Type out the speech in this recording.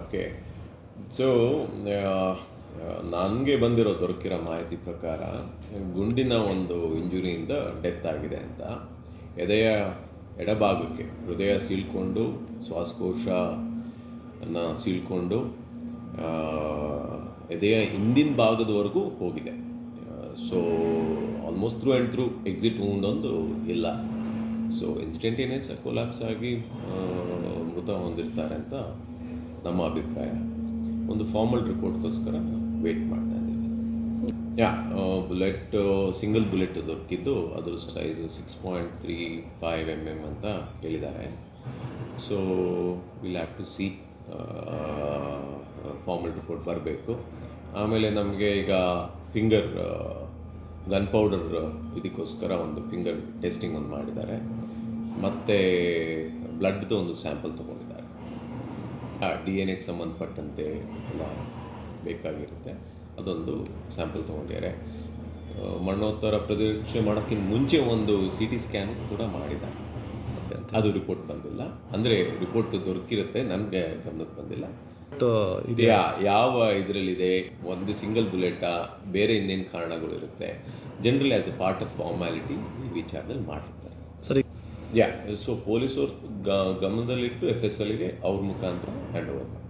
Okay. So ನನಗೆ ಬಂದಿರೋ ದೊರಕಿರೋ ಮಾಹಿತಿ ಪ್ರಕಾರ ಗುಂಡಿನ ಒಂದು ಇಂಜುರಿಯಿಂದ ಡೆತ್ ಆಗಿದೆ ಅಂತ. ಎದೆಯ ಎಡಭಾಗಕ್ಕೆ ಹೃದಯ ಸೀಳ್ಕೊಂಡು, ಶ್ವಾಸಕೋಶನ ಸೀಳ್ಕೊಂಡು ಎದೆಯ ಹಿಂದಿನ ಭಾಗದವರೆಗೂ ಹೋಗಿದೆ. So almost through and through exit ಒಂದು ಇಲ್ಲ. ಸೊ ಇನ್ಸ್ಟೆಂಟೇನಿಯಸ್ ಕೊಲ್ಯಾಪ್ಸ್ ಆಗಿ ಮೃತ ಹೊಂದಿರ್ತಾರೆ ಅಂತ ನಮ್ಮ ಅಭಿಪ್ರಾಯ. ಒಂದು ಫಾರ್ಮಲ್ ರಿಪೋರ್ಟ್ಗೋಸ್ಕರ ವೇಟ್ ಮಾಡ್ತಾ ಇದ್ದೀವಿ ಯಾ ಬುಲೆಟ್ ಸಿಂಗಲ್ ಬುಲೆಟ್ ದೊರಕಿದ್ದು ಅದ್ರ size six point three five M M ಅಂತ ಹೇಳಿದ್ದಾರೆ. So will have to see formal report ಬರಬೇಕು. ಆಮೇಲೆ ನಮಗೆ ಈಗ ಫಿಂಗರ್ ಗನ್ ಪೌಡರ್ ಇದಕ್ಕೋಸ್ಕರ ಒಂದು ಫಿಂಗರ್ ಟೆಸ್ಟಿಂಗ್ ಒಂದು ಮಾಡಿದ್ದಾರೆ. ಮತ್ತು ಬ್ಲಡ್ದು ಒಂದು ಸ್ಯಾಂಪಲ್ ತೊಗೊಂಡಿದ್ದಾರೆ. ಡಿ ಎನ್ ಎಗೆ ಸಂಬಂಧಪಟ್ಟಂತೆ ಎಲ್ಲ ಬೇಕಾಗಿರುತ್ತೆ. ಅದೊಂದು ಸ್ಯಾಂಪಲ್ ತೊಗೊಂಡಿದ್ದಾರೆ. ಮಣ್ಣೋತ್ತರ ಮರಣೋತ್ತರ ಪರೀಕ್ಷೆ ಮಾಡೋಕ್ಕಿಂತ ಮುಂಚೆ ಒಂದು ಸಿ ಟಿ ಸ್ಕ್ಯಾನ್ ಕೂಡ ಮಾಡಿದ್ದಾರೆ. ಅದು ರಿಪೋರ್ಟ್ ಬಂದಿಲ್ಲ. ಅಂದರೆ ರಿಪೋರ್ಟ್ ದೊರಕಿರುತ್ತೆ. ನನಗೆ ಗಮನಕ್ಕೆ ಬಂದಿಲ್ಲ. ಇದೆಯಾ ಯಾವ ಇದರಲ್ಲಿದೆ? ಒಂದು ಸಿಂಗಲ್ ಬುಲೆಟಾ ಬೇರೆ ಇನ್ನೇನು ಕಾರಣಗಳಿರುತ್ತೆ generally as a part of formality ಈ ವಿಚಾರದಲ್ಲಿ ಮಾಡಿರ್ತಾರೆ. ಯಾ ಸೊ ಪೊಲೀಸರು ಗಮನದಲ್ಲಿಟ್ಟು ಎಫ್ ಎಸ್ ಎಲ್ಗೆ ಅವ್ರ ಮುಖಾಂತರ ಹ್ಯಾಂಡ್ ಓವರ್ ಮಾಡ್ತಾರೆ